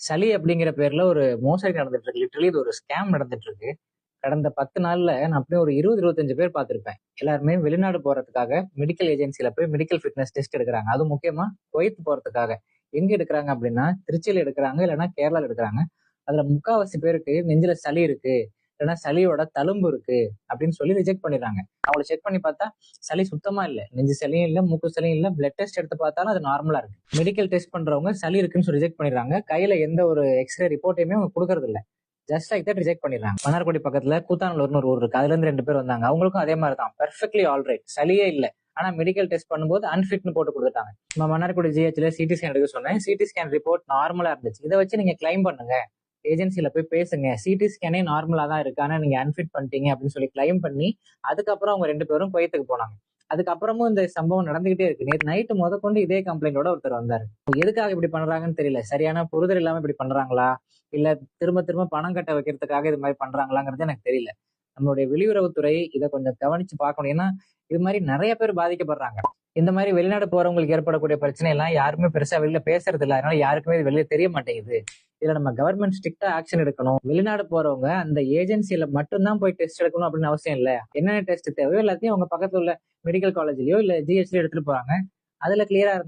சளி அப்படிங்கிற பேர்ல ஒரு மோசடி நடந்துட்டு இருக்கு லிட்டரலி இது ஒரு ஸ்கேம் நடந்துட்டு இருக்கு கடந்த பத்து நாள்ல நான் அப்படியே ஒரு இருபது இருபத்தஞ்சு பேர் பார்த்துருப்பேன். எல்லாருமே வெளிநாடு போறதுக்காக மெடிக்கல் ஏஜென்சியில போய் மெடிக்கல் ஃபிட்னஸ் டெஸ்ட் எடுக்கிறாங்க. அது முக்கியமா குவைத் போறதுக்காக. எங்க எடுக்கிறாங்க அப்படின்னா திருச்சியில எடுக்கிறாங்க இல்லைன்னா கேரளால எடுக்கிறாங்க. அதுல முக்காவாசி பேருக்கு நெஞ்சில சளி இருக்கு. இல்லைன்னா சளியோட தழும்பு இருக்கு அப்படின்னு சொல்லி ரிஜெக்ட் பண்ணிடுறாங்க. அவங்கள செக் பண்ணி பார்த்தா சளி சுத்தமா இல்ல. நெஞ்சு சளியும் இல்ல மூக்கு சளியும் இல்ல. பிளட் டெஸ்ட் எடுத்து பார்த்தாலும் அது நார்மலா இருக்கு. மெடிக்கல் டெஸ்ட் பண்றவங்க சளி இருக்குன்னு சொல்லி ரிஜெக்ட் பண்ணிடுறாங்க. கையில எந்த ஒரு எக்ஸ்ரே ரிப்போர்ட்டையுமே அவங்க கொடுக்கறது இல்ல. ஜஸ்ட் லைக் தட் ரிஜெக்ட் பண்ணிடுறாங்க. மன்னார்குடி பக்கத்துல கூத்தானூர்னு ஒரு ஊர் இருக்கு. அதுல இருந்து ரெண்டு பேர் வந்தாங்க. அவங்களுக்கும் அதே மாதிரி தான். பெர்ஃபெக்ட்லி ஆல் ரைட் சளியே இல்ல. ஆனா மெடிக்கல் டெஸ்ட் பண்ணும்போது அன்ஃபிட்னு போட்டு கொடுத்துட்டாங்க. நம்ம மன்னார்குடி ஜிஹெச்ல சிடி ஸ்கேன் எடுக்க சொன்னேன். சிடி ஸ்கேன் ரிப்போர்ட் நார்மலா இருந்துச்சு. இதை வச்சு நீங்க கிளைம் பண்ணுங்க. ஏஜென்சியில போய் பேசுங்க. சிடி ஸ்கேனே நார்மலா தான் இருக்கு. ஆனா நீங்க அன்ஃபிட் பண்ணிட்டீங்க அப்படின்னு சொல்லி கிளைம் பண்ணி அதுக்கப்புறம் அவங்க ரெண்டு பேரும் குவைத்துக்கு போனாங்க. அதுக்கப்புறமும் இந்த சம்பவம் நடந்துகிட்டே இருக்கு. நேற்று நைட்டு முத கொண்டு இதே கம்ப்ளைண்டோட ஒருத்தர் வந்தாரு. எதுக்காக இப்படி பண்றாங்கன்னு தெரியல. சரியான புரிதல் இல்லாம இப்படி பண்றாங்களா? இல்ல திரும்ப திரும்ப பணம் கட்ட வைக்கிறதுக்காக இது மாதிரி பண்றாங்களாங்கிறது எனக்கு தெரியல. நம்மளுடைய வெளியுறவுத்துறை இதை கொஞ்சம் கவனிச்சு பார்க்கணும். ஏன்னா இது மாதிரி நிறைய பேர் பாதிக்கப்படுறாங்க. இந்த மாதிரி வெளிநாடு போறவங்களுக்கு ஏற்படக்கூடிய பிரச்சனை எல்லாம் யாருமே பெருசா வெளியில பேசுறது இல்லை அதனால யாருக்குமே இது வெளியே தெரிய மாட்டேங்குது. இதுல நம்ம கவர்மெண்ட் ஸ்ட்ரிக்டா ஆக்ஷன் எடுக்கணும். வெளிநாடு போறவங்க அந்த ஏஜென்சியில மட்டும்தான் போய் டெஸ்ட் எடுக்கணும் அப்படின்னு அவசியம் இல்லை. என்னென்ன டெஸ்ட் தேவையோ எல்லாத்தையும் அவங்க பக்கத்துல உள்ள மெடிக்கல் காலேஜ்லயோ இல்ல ஜிஹெச்லயோ எடுத்துட்டு போறாங்க. அதுல கிளியரா இருந்தா